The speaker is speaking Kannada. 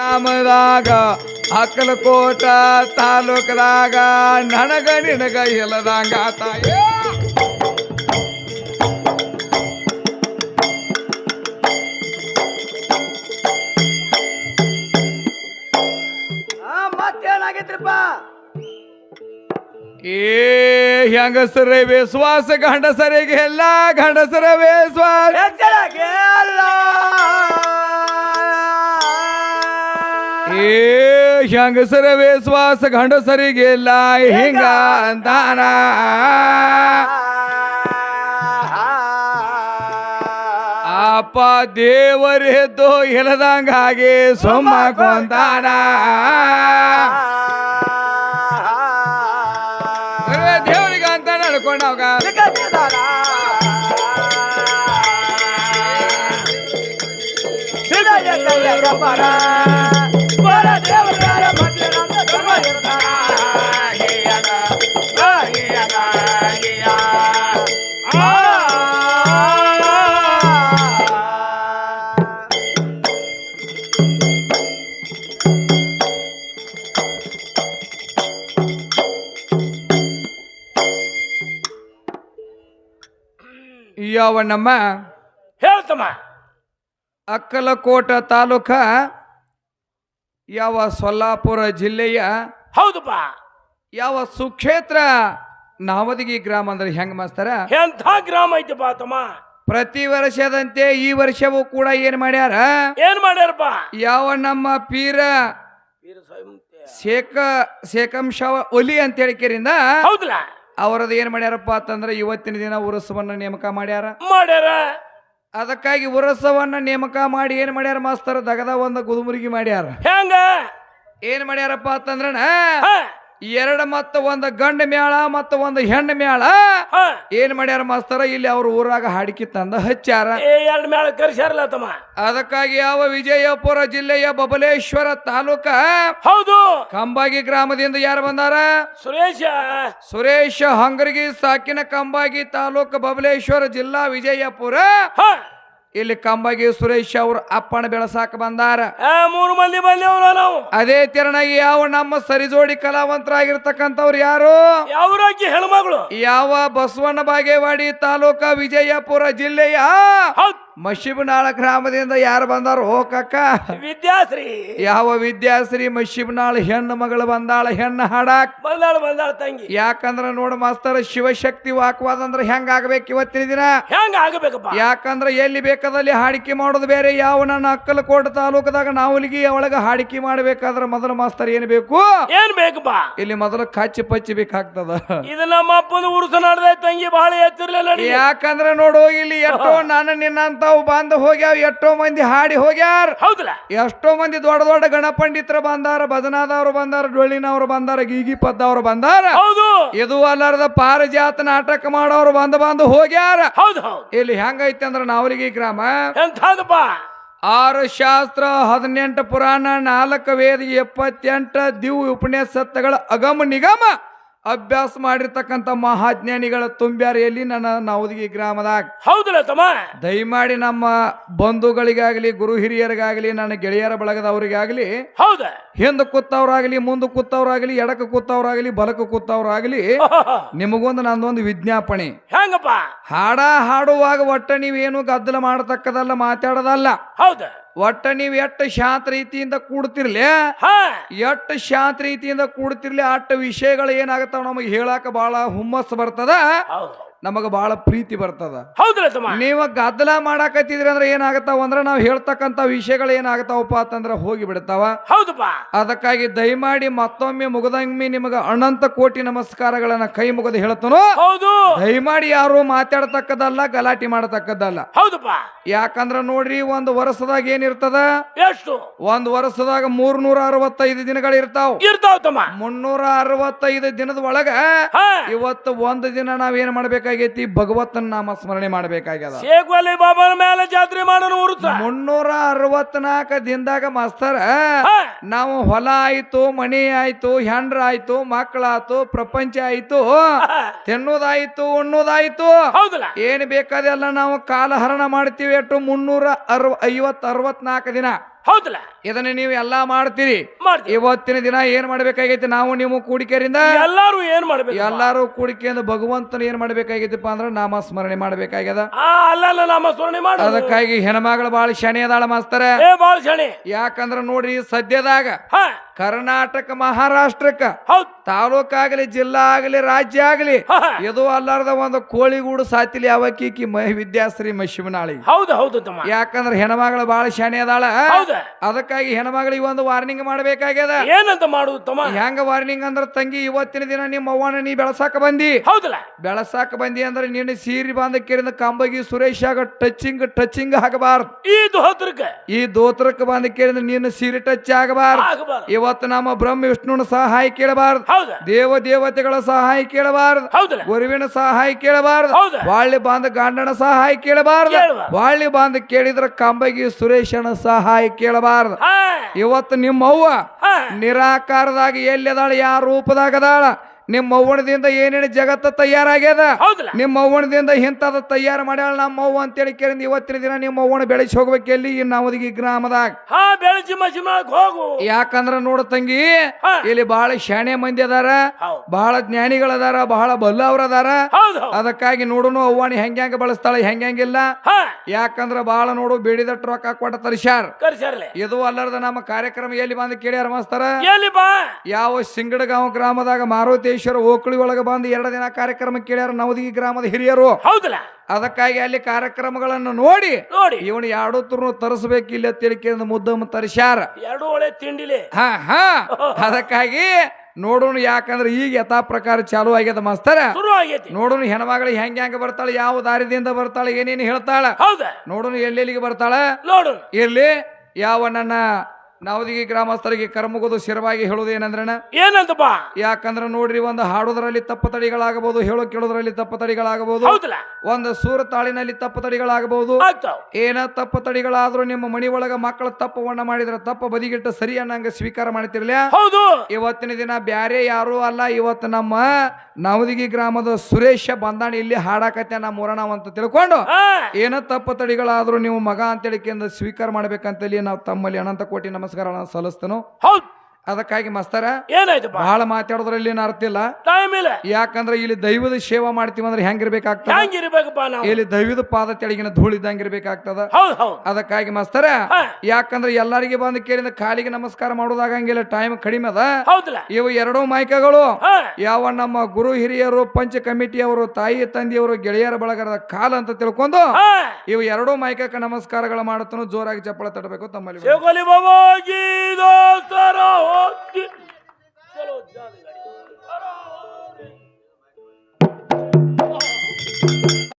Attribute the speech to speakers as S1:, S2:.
S1: ಗ್ರಾಮದಾಗ ಅಕ್ಕಲಕೋಟ ತಾಲೂಕದಾಗ ನನಗ ನಿನಗ ಇಲ್ಲದಂಗ ತಾಯ.
S2: ಮತ್ತೇನಾಗೈತ್ರಿಪ್ಪ
S1: ಏ ಹೆಂಗಸರ ವಿಶ್ವಾಸ ಗಂಡಸರಿಗೆ ಎಲ್ಲ ಗಂಡಸರ ವಿಶ್ವಾಸ. ಏ ಹೆಂಗಸರ ವಿಶ್ವಾಸ ಗಂಡಸರಿಗೆಲ್ಲ ಹಿಂಗ ಅಂತಾನ. ಅಪ್ಪ ದೇವರೆದ್ದು ಇಲ್ಲದಂಗ ಹಾಗೆ ಸುಮ್ಮ ಕೊಂತಾನ. ದೇವರಿಗೆ ಅಂತ ನಡ್ಕೊಂಡವಾಗ ಯಾವ ನಮ್ಮ
S2: ಹೇಳ್ತಮ್ಮ.
S1: ಅಕ್ಕಲಕೋಟ ತಾಲೂಕ ಯಾವ ಸೊಲ್ಲಾಪುರ ಜಿಲ್ಲೆಯ?
S2: ಹೌದಪ್ಪ.
S1: ಯಾವ ಸುಕ್ಷೇತ್ರ? ನಾವದಗಿ ಗ್ರಾಮ ಅಂದ್ರೆ ಹೆಂಗ್ ಮಾಸ್ತಾರ?
S2: ಎಂಥ ಗ್ರಾಮ ಐತಪ್ಪ ತಮ್ಮ
S1: ಪ್ರತಿ ವರ್ಷದಂತೆ ಈ ವರ್ಷವೂ ಕೂಡ ಏನ್ ಮಾಡ್ಯಾರ?
S2: ಏನ್ ಮಾಡ್ಯಾರಪ್ಪ?
S1: ಯಾವ ನಮ್ಮ ಪೀರ ಶೇಖ ಶೇಖಂಶ ಒಲಿ ಅಂತ ಹೇಳಿಕೆರಿಂದ
S2: ಹೌದಲ್ಲ
S1: ಅವರದ್ದು ಏನ್ ಮಾಡ್ಯಾರಪ್ಪ ಅಂತಂದ್ರೆ ಇವತ್ತಿನ ದಿನ ಉರಸವನ್ನ ನೇಮಕ ಮಾಡ್ಯಾರ.
S2: ಮಾಡ್ಯಾರ?
S1: ಅದಕ್ಕಾಗಿ ಉರಸವನ್ನ ನೇಮಕ ಮಾಡಿ ಏನ್ ಮಾಡ್ಯಾರ ಮಾಸ್ತರ? ದಗದ ಒಂದ ಗುದುಮುರುಗಿ ಮಾಡ್ಯಾರ.
S2: ಹೆಂಗ?
S1: ಏನ್ ಮಾಡ್ಯಾರಪ್ಪ
S2: ಅಂತಂದ್ರೆ
S1: ಎರಡು ಮತ್ತು ಒಂದು ಗಂಡ ಮ್ಯಾಳ ಮತ್ತು ಒಂದು ಹೆಣ್ಣು ಮ್ಯಾಳ.
S2: ಹ.
S1: ಏನ್ ಮಾಡ್ಯಾರ ಮಾಸ್ತರ? ಇಲ್ಲಿ ಅವ್ರ ಊರಾಗ ಹಾಡಿಕೆ ತಂದ ಹಚ್ಚಾರ
S2: ಎರಡು ಮೇಳ ಕರ್ಸ್ಯಾರಲ್ಲ ತಮ್ಮ.
S1: ಅದಕ್ಕಾಗಿ ಯಾವ ವಿಜಯಪುರ ಜಿಲ್ಲೆಯ ಬಬಲೇಶ್ವರ ತಾಲೂಕ?
S2: ಹೌದು.
S1: ಕಂಬಾಗಿ ಗ್ರಾಮದಿಂದ ಯಾರು ಬಂದಾರ?
S2: ಸುರೇಶ.
S1: ಸುರೇಶ ಹಂಗರಿಗಿ ಸಾಕಿನ ಕಂಬಾಗಿ ತಾಲೂಕು ಬಬಲೇಶ್ವರ ಜಿಲ್ಲಾ ವಿಜಯಪುರ. ಇಲ್ಲಿ ಕಂಬಗಿ ಸುರೇಶ್ ಅವ್ರ ಅಪ್ಪನ ಬೆಳಸಾಕ ಬಂದಾರ.
S2: ಮೂರು ಮಂದಿ ಬಂದೇವ್ರ ನಾವು.
S1: ಅದೇ ತೆರನಾಗಿ ಯಾವ ನಮ್ಮ ಸರಿಜೋಡಿ ಕಲಾವಂತರಾಗಿರ್ತಕ್ಕಂಥವ್ರು ಯಾರು?
S2: ಯಾವ್ರಾಕಿ ಹೆಣ್ಮಗಳು?
S1: ಯಾವ ಬಸವಣ್ಣ ಬಾಗೇವಾಡಿ ತಾಲೂಕ ವಿಜಯಪುರ ಜಿಲ್ಲೆಯ ಮಶಿಬನಾಳ ಗ್ರಾಮದಿಂದ ಯಾರು ಬಂದಾರ ಓ ಕಕ್ಕ
S2: ವಿದ್ಯಾಶ್ರೀ.
S1: ಯಾವ ವಿದ್ಯಾಶ್ರೀ ಮಶಿಬನಾಳ ಹೆಣ್ಣು ಮಗಳು ಬಂದಾಳ ಹೆಣ್ಣು ಹಾಡಾಕ್?
S2: ಬಂದಾಳ ಬಂದಾಳ ತಂಗಿ.
S1: ಯಾಕಂದ್ರ ನೋಡ ಮಾಸ್ತರ ಶಿವಶಕ್ತಿ ವಾಕ್ವಾದ ಅಂದ್ರೆ ಹೆಂಗ ಆಗ್ಬೇಕು ಇವತ್ತಿನ ದಿನ?
S2: ಹೆಂಗ ಆಗ್ಬೇಕಪ್ಪ
S1: ಯಾಕಂದ್ರ ಎಲ್ಲಿ ಬೇಕಾದಲ್ಲಿ ಹಾಡಿಕೆ ಮಾಡೋದು ಬೇರೆ ಯಾವ ನನ್ನ ಅಕ್ಕಲಕೋಟ ತಾಲೂಕದಾಗ ನಾವಲಿಗಿ ಒಳಗ ಹಾಡಿಕೆ ಮಾಡ್ಬೇಕಾದ್ರ ಮೊದಲ ಮಾಸ್ತರ್ ಏನ್ ಬೇಕು?
S2: ಏನ್ ಬೇಕಪ್ಪ?
S1: ಇಲ್ಲಿ ಮೊದಲು ಕಚ್ಚಿ ಪಚ್ಚಿ ಬೇಕಾಗ್ತದ
S2: ಇದು ನಮ್ಮ ಅಪ್ಪನ ಉರುಸ ನಡೆದ ತಂಗಿ ಬಹಳ ಎತ್ತಿರ್ಲಿಲ್ಲ
S1: ಯಾಕಂದ್ರೆ ನೋಡು ಇಲ್ಲಿ ಎಷ್ಟೋ ನಾನು ನಿನ್ನಂತಾವ್ ಬಂದು ಹೋಗ್ಯಾವ ಎಷ್ಟೋ ಮಂದಿ ಹಾಡಿ ಹೋಗ್ಯಾರ.
S2: ಹೌದಲ್ಲ?
S1: ಎಷ್ಟೋ ಮಂದಿ ದೊಡ್ಡ ದೊಡ್ಡ ಗಣಪಂಡಿತ್ರ ಬಂದಾರ ಭಜನಾದವ್ರು ಬಂದಾರ ಡೊಳ್ಳಿನವ್ರು ಬಂದಾರ ಗೀಗಿ ಪದ್ದವ್ರು ಬಂದಾರ.
S2: ಹೌದು.
S1: ಇದು ಅಲ್ಲಾರದ ಪಾರಿಜಾತ ನಾಟಕ ಮಾಡೋರು ಬಂದು ಬಂದು ಹೋಗ್ಯಾರ.
S2: ಹೌದು ಹೌದು.
S1: ಇಲ್ಲಿ ಹೆಂಗೈತಿ ಅಂದ್ರ ನಾವಲಿಗಿ ಗ್ರಾಮ?
S2: ಎಂಥದಪ್ಪ?
S1: ಆರು ಶಾಸ್ತ್ರ ಹದಿನೆಂಟು ಪುರಾಣ ನಾಲ್ಕು ವೇದ ಎಪ್ಪತ್ತೆಂಟು ದಿವ್ ಉಪನ್ಯಾಸಗಳ ಅಗಮ ನಿಗಮ. ಅಭ್ಯಾಸ ಮಾಡಿರ್ತಕ್ಕಂಥ ಮಹಾಜ್ಞಾನಿಗಳ ತುಂಬ್ಯಾರಿಯಲ್ಲಿ ನನ್ನ ನಾವದಗಿ ಗ್ರಾಮದಾಗ.
S2: ಹೌದಲ್ಲ ತಮ್ಮ.
S1: ದಯಮಾಡಿ ನಮ್ಮ ಬಂಧುಗಳಿಗಾಗಲಿ ಗುರು ಹಿರಿಯರಿಗಾಗಲಿ ನನ್ನ ಗೆಳೆಯರ ಬಳಗದವರಿಗಾಗಲಿ
S2: ಹೌದ?
S1: ಹಿಂದ ಕೂತವ್ರಾಗಲಿ ಮುಂದೆ ಕೂತವ್ರಾಗಲಿ ಎಡಕ ಕೂತವ್ರಾಗಲಿ ಬಲಕ ಕೂತವ್ರಾಗಲಿ ನಿಮಗೊಂದು ನಂದೊಂದು ವಿಜ್ಞಾಪನೆ.
S2: ಹೆಂಗಪ್ಪ?
S1: ಹಾಡ ಹಾಡುವಾಗ ಒಟ್ಟ ನೀವೇನು ಗದ್ದಲ ಮಾಡತಕ್ಕದಲ್ಲ ಮಾತಾಡೋದಲ್ಲ.
S2: ಹೌದ?
S1: ಒಟ್ಟ ನೀವು ಎಷ್ಟು ಶಾಂತ ರೀತಿಯಿಂದ ಕೂಡ್ತಿರ್ಲಿ ಎಷ್ಟು ಶಾಂತ ರೀತಿಯಿಂದ ಕೂಡ್ತಿರ್ಲಿ ಅಟ್ಟ ವಿಷಯಗಳು ಏನಾಗತ್ತಾವ ನಮಗೆ ಹೇಳಾಕ ಬಹಳ ಹುಮ್ಮಸ್ ಬರ್ತದ. ನಮಗ ಬಹಳ ಪ್ರೀತಿ ಬರ್ತದ.
S2: ಹೌದಲ್ಲ ತಮ್ಮ
S1: ನೀವ ಗದ್ದಲ ಮಾಡಾಕತ್ತಿದ್ರಿ ಅಂದ್ರೆ ಏನಾಗತ್ತಾವ ಅಂದ್ರೆ ನಾವು ಹೇಳ್ತಕ್ಕಂತ ವಿಷಯಗಳು ಏನಾಗತ್ತಾವಪ್ಪ ಅಂತಂದ್ರೆ ಹೋಗಿ ಬಿಡ್ತಾವ.
S2: ಹೌದಪ್ಪ
S1: ಅದಕ್ಕಾಗಿ ದಯಮಾಡಿ ಮತ್ತೊಮ್ಮೆ ಮುಗದಂಗ್ಮಿ ನಿಮಗ ಅನಂತ ಕೋಟಿ ನಮಸ್ಕಾರಗಳನ್ನ ಕೈ ಮುಗಿದು ಹೇಳ್ತಾನೋ.
S2: ಹೌದು.
S1: ದಯಮಾಡಿ ಯಾರು ಮಾತಾಡತಕ್ಕದಲ್ಲ ಗಲಾಟೆ ಮಾಡತಕ್ಕದ್ದಲ್ಲ.
S2: ಹೌದಪ್ಪ
S1: ಯಾಕಂದ್ರ ನೋಡ್ರಿ ಒಂದು ವರ್ಷದಾಗ ಏನಿರ್ತದ?
S2: ಎಷ್ಟು?
S1: ಒಂದ್ ವರ್ಷದಾಗ ಮೂರ್ನೂರ ಅರವತ್ತೈದು ದಿನಗಳು ಇರ್ತಾವ.
S2: ಇರ್ತಾವ ತಮ್ಮ.
S1: ಮುನ್ನೂರ ಅರವತ್ತೈದು ದಿನದ ಒಳಗ ಇವತ್ತು ಒಂದು ದಿನ ನಾವೇನ್ ಮಾಡ್ಬೇಕಾಗೈತಿ ಭಗವತ್ತನ ನಾಮ ಸ್ಮರಣೆ ಮಾಡಬೇಕಾಗ್ಯದ.
S2: ಶೇಖ್ ವಲಿ ಬಾಬಾನ ಮೇಲೆ ಜಾತ್ರೆ ಮಾಡೋನು ಉರುಸ
S1: ಮುನ್ನೂರ ಅರವತ್ನಾಲ್ಕ ದಿನದಾಗ ಮಾಸ್ತರ ನಾವು ಹೊಲ ಆಯ್ತು ಮನಿ ಆಯ್ತು ಹೆಂಡ್ರ ಆಯ್ತು ಮಕ್ಕಳಾಯ್ತು ಪ್ರಪಂಚ ಆಯ್ತು ತಿನ್ನೋದಾಯ್ತು ಉಣ್ಣೋದಾಯ್ತು. ಏನ್ ಬೇಕಾದೆಲ್ಲ ನಾವು ಕಾಲಹರಣ ಮಾಡ್ತೀವಿ ಅಟ್ಟು ಮುನ್ನೂರ ಅರವ ಐವತ್ ಅರವತ್ನಾಲ್ಕು ದಿನ.
S2: ಹೌದಲ್ಲ?
S1: ಇದನ್ನ ನೀವು ಎಲ್ಲಾ ಮಾಡ್ತೀರಿ.
S2: ಮಾಡ್ತೀವಿ.
S1: ಇವತ್ತಿನ ದಿನ ಏನ್ ಮಾಡ್ಬೇಕಾಗೈತಿ? ನಾವು ನೀವು ಕೂಡಿಕೆರಿಂದ
S2: ಎಲ್ಲಾರು ಏನ್ ಮಾಡ್ಬೇಕು?
S1: ಎಲ್ಲಾರು ಕೂಡಿಕೆಯಿಂದ ಭಗವಂತನ ಏನ್ ಮಾಡ್ಬೇಕಾಗೈತಿಪ್ಪ ಅಂದ್ರ ನಾಮ ಸ್ಮರಣೆ ಮಾಡ್ಬೇಕಾಗ್ಯದ.
S2: ಆ ಅಲ್ಲಲ್ಲ ನಾಮ ಸ್ಮರಣೆ ಮಾಡು.
S1: ಅದಕ್ಕಾಗಿ ಹೆಣ್ಮಗಳು ಬಾಳ ಶನಿ ಅದಾಳ ಮಾಸ್ತರ.
S2: ಏ ಬಾಳ ಶಣಿ.
S1: ಯಾಕಂದ್ರ ನೋಡ್ರಿ ಸದ್ಯದಾಗ
S2: ಹಾ.
S1: ಕರ್ನಾಟಕ ಮಹಾರಾಷ್ಟ್ರಕ್ಕ
S2: ಹೌದ್.
S1: ತಾಲೂಕಾಗಲಿ ಜಿಲ್ಲಾ ಆಗಲಿ ರಾಜ್ಯ ಆಗಲಿ
S2: ಹಾ, ಹಾ.
S1: ಇದು ಅಲ್ಲಾರದ ಒಂದು ಕೋಳಿಗೂಡು ಸಾತಿಲಿ ಅವಕೀಕಿ ಮಹಿ ವಿದ್ಯಾಶ್ರೀ ಮಶಿವನಾಳಿ
S2: ಹೌದು ಹೌದು ತಮ್ಮ.
S1: ಯಾಕಂದ್ರ ಹೆಣ್ಮಗಳು ಬಾಳ ಶಾಣೆ ಅದಾಳ.
S2: ಹೌದ.
S1: ಅದಕ್ಕಾಗಿ ಹೆಣ್ಮಗಳಿಗೆ ಒಂದು ವಾರ್ನಿಂಗ್ ಮಾಡಬೇಕಾಗ್ಯದ?
S2: ಏನಂತ ಮಾಡುದು ತಮ್ಮ?
S1: ಹೆಂಗ ವಾರ್ನಿಂಗ್ ಅಂದ್ರ ತಂಗಿ ಇವತ್ತಿನ ದಿನ ನಿಮ್ಮ ಅವ್ವನ ನೀ ಬೆಳಸಾಕ ಬಂದಿ.
S2: ಹೌದಲ್ಲ?
S1: ಬೆಳಸಾಕ ಬಂದಿ ಅಂದ್ರೆ ನಿನ್ನ ಸೀರಿ ಬಾಂಧ ಕೇರಿದ ಕಂಬಗಿ ಸುರೇಶ್ ಆಗ ಟಚಿಂಗ್ ಟಚಿಂಗ್ ಆಗಬಾರ್ದು.
S2: ಈ ದೋತ್ರಕ್ಕೆ?
S1: ಈ ದೋತ್ರಕ್ಕೆ ಬಂದ ಕೇಳಿದ್ರೆ ನಿನ್ನ ಸೀರೆ ಟಚ್ ಆಗಬಾರ್ದು. ಇವತ್ತು ನಮ್ಮ ಬ್ರಹ್ಮ ವಿಷ್ಣುನ ಸಹಾಯ ಕೇಳಬಾರ್ದು. ದೇವ ದೇವತೆಗಳ ಸಹಾಯ ಕೇಳಬಾರ್ದು. ಗುರುವಿನ ಸಹಾಯ ಕೇಳಬಾರ್ದು.
S2: ಹೌದ?
S1: ವಾಳ್ಳಿ ಬಾಂಧ ಗಂಡನ ಸಹಾಯ ಕೇಳಬಾರ್ದು.
S2: ಕೇಳಬಾರ್ದು.
S1: ವಾಳ್ಳಿ ಬಾಂಧ ಕೇಳಿದ್ರ ಕಂಬಗಿ ಸುರೇಶನ ಸಹಾಯ ಕೇಳಬಾರ್ದು. ಇವತ್ತು ನಿಮ್ಮ ಅವ್ವ
S2: ಹಾ.
S1: ನಿರಾಕಾರದಾಗ ಎಲ್ಲಿದಾಳ ಯಾವ ರೂಪದಾಗ ಅದಾಳ? ನಿಮ್ಮ ಅವ್ವಣದಿಂದ ಏನೇನು ಜಗತ್ತ ತಯಾರಾಗ್ಯದ?
S2: ಹೌದಲ್ಲ.
S1: ನಿಮ್ಮ ಅವ್ವಣದಿಂದ ಇಂಥದ ತಯಾರು ಮಾಡ್ಯಾಳ ನಮ್ಮ ಅವ್ವ ಅಂತೇಳಿ ಕೇಳಿದ ಇವತ್ತಿನ ದಿನ ನಿಮ್ಮ ಅವ್ವನ ಬೆಳೆಸಿ ಹೋಗ್ಬೇಕು ಎಲ್ಲಿ? ಈ ನವದಗಿ ಗ್ರಾಮದಾಗ.
S2: ಹಾ ಮಸಿ ಹೋಗು.
S1: ಯಾಕಂದ್ರ ನೋಡ ತಂಗಿ ಇಲ್ಲಿ ಬಹಳ ಶಾಣೆ ಮಂದಿ ಅದಾರ ಬಹಳ ಜ್ಞಾನಿಗಳದಾರ ಬಹಳ ಬಲ್ಲವ್ರ ಅದಾರ. ಅದಕ್ಕಾಗಿ ನೋಡುನು ಅವ್ವಾಣಿ ಹೆಂಗ್ಯಾಂಗ ಹೆಂಗ ಬಳಸ್ತಾಳ ಹೆಂಗ್ ಹೆಂಗಿಲ್ಲ
S2: ಹಾ.
S1: ಯಾಕಂದ್ರ ಬಹಳ ನೋಡು ಬೇಡಿದ ರೊಕ್ಕ ಕೊಟ್ಟ ತರಿಸ್ಯಾರ. ಇದು ಅಲ್ಲರದ ನಮ್ಮ ಕಾರ್ಯಕ್ರಮ ಎಲ್ಲಿ ಬಂದು
S2: ಕೇಳಿ ಅರ್ಮಸ್ತಾರ
S1: ಯಾವ ಸಿಂಗಡಗಾಂವ್ ಗ್ರಾಮದಾಗ ಮಾರುತೇಶ್ವರ ಓಕಳಿ ಒಳಗೆ ಬಂದು ಎರಡು ದಿನ ಕಾರ್ಯಕ್ರಮ ಕೇಳ್ಯಾರ ನವದಗಿ ಗ್ರಾಮದ ಹಿರಿಯರು.
S2: ಹೌದಲ್ಲ?
S1: ಅದಕ್ಕಾಗಿ ಅಲ್ಲಿ ಕಾರ್ಯಕ್ರಮಗಳನ್ನು ನೋಡಿ
S2: ನೋಡಿ.
S1: ಇವನು ಎರಡು ತುರ್ನು ತರಿಸ್ಬೇಕು ಇಲ್ಲ ತಿಳ್ಕೊಂಡು ಮುದ್ದಮ್ಮ ತರಿಸ್ಯಾರ.
S2: ಎರಡು ಒಳ್ಳೆ ತಿಂಡಿಲಿ.
S1: ಹಾ ಹಾ. ಅದಕ್ಕಾಗಿ ನೋಡೋಣ ಯಾಕಂದ್ರೆ ಈಗ ಯಥಾ ಪ್ರಕಾರ ಚಾಲು ಆಗ್ಯದ ಮಾಸ್ತರ. ನೋಡೋಣ ಹೆಣ್ಮಗಳು ಹೆಂಗ ಹೆಂಗ ಬರ್ತಾಳೆ ಯಾವ ದಾರಿದಿಂದ ಬರ್ತಾಳೆ ಏನೇನು ಹೇಳ್ತಾಳ. ನೋಡೋಣ ಎಲ್ಲೆಲ್ಲಿಗೆ ಬರ್ತಾಳ? ಇರ್ಲಿ ಯಾವ ನನ್ನ ನವದಿಗಿ ಗ್ರಾಮಸ್ಥರಿಗೆ ಕರ್ಮಗೋದು ಶಿರವಾಗಿ ಹೇಳೋದು ಏನಂದ್ರೆ
S2: ಏನಂತ
S1: ಯಾಕಂದ್ರೆ ನೋಡ್ರಿ ಒಂದು ಹಾಡೋದ್ರಲ್ಲಿ ತಪ್ಪತಡಿಗಳಾಗಬಹುದು ಹೇಳೋ ಕೇಳೋದ್ರಲ್ಲಿ ತಪ್ಪು
S2: ತಡಿಗಳಾಗಬಹುದು
S1: ಒಂದು ಸೂರ ತಾಳಿನಲ್ಲಿ ತಪ್ಪು
S2: ತಡಿಗಳಾಗಬಹುದು.
S1: ಏನ ತಪ್ಪತಡಿಗಳಾದ್ರೂ ನಿಮ್ಮ ಮನಿ ಒಳಗ ಮಕ್ಕಳ ತಪ್ಪವನ್ನ ಮಾಡಿದ್ರೆ ತಪ್ಪ ಬದಿಗಿಟ್ಟ ಸರಿ ಅನ್ನಂಗ ಸ್ವೀಕಾರ ಮಾಡ್ತಿರ್ಲಿ
S2: ಹೌದು.
S1: ಇವತ್ತಿನ ದಿನ ಬ್ಯಾರೆ ಯಾರು ಅಲ್ಲ ಇವತ್ತು ನಮ್ಮ ನವದಿಗಿ ಗ್ರಾಮದ ಸುರೇಶ ಬಂದಾಣಿ ಇಲ್ಲಿ ಹಾಡಾಕತ್ತೆ ನಮ್ಮ ಊರಣ ಅಂತ ತಿಳ್ಕೊಂಡು
S2: ಏನ
S1: ಏನ ತಪ್ಪತಡಿಗಳಾದ್ರೂ ನೀವು ಮಗ ಅಂತೇಳಿ ಸ್ವೀಕಾರ ಮಾಡ್ಬೇಕಂತೇಳಿ ನಾವು ತಮ್ಮಲ್ಲಿ ಅನಂತ ಕೋಟಿ ನಮಸ್ಕಾರಗಳನ್ನ ಸಲ್ಲಿಸ್ತನು.
S2: ಹೌದ್.
S1: ಅದಕ್ಕಾಗಿ ಮಸ್ತರ
S2: ಏನಾಯ್ತು
S1: ಬಹಳ ಮಾತಾಡೋದ್ರಲ್ಲಿ ಏನು ಅರ್ಥ ಇಲ್ಲ?
S2: ಟೈಮ್ ಇಲ್ಲ
S1: ಯಾಕಂದ್ರೆ ಇಲ್ಲಿ ದೈವದ ಸೇವಾ ಮಾಡ್ತೀವಿ ಅಂದ್ರೆ ಹೆಂಗಿರ್ಬೇಕಾಗ್ತದೆ?
S2: ಹೆಂಗಿರ್ಬೇಕಪ್ಪ ನಾವು?
S1: ಇಲ್ಲಿ ದೈವದ ಪಾದ ತೆಳಗಿನ ಧೂಳ ಇದ್ದಂಗಿರ್ಬೇಕಾಗ್ತದ?
S2: ಹೌದು ಹೌದ್.
S1: ಅದಕ್ಕಾಗಿ ಮಸ್ತರ ಯಾಕಂದ್ರೆ ಎಲ್ಲರಿಗೆ ಬಂದು ಕೇಳಿದ ಕಾಲಿಗೆ ನಮಸ್ಕಾರ ಮಾಡೋದಾಗಂಗಿಲ್ಲ ಟೈಮ್ ಕಡಿಮೆ ಅದ.
S2: ಹೌದಲ್ಲ
S1: ಇವು ಎರಡೂ
S2: ಮಾಯ್ಕಗಳು.
S1: ಯಾವ ನಮ್ಮ ಗುರು ಹಿರಿಯರು ಪಂಚ ಕಮಿಟಿಯವರು ತಾಯಿ ತಂದೆಯವರು ಗೆಳೆಯರ ಬಳಗರದ ಕಾಲ ಅಂತ ತಿಳ್ಕೊಂಡು ಇವು ಎರಡೂ ಮೈಕಕ್ಕೆ ನಮಸ್ಕಾರಗಳು ಮಾಡುತ್ತ ಜೋರಾಗಿ ಚಪ್ಪಳ ತಡಬೇಕು ತಮ್ಮಲ್ಲಿ.
S2: چلو جانے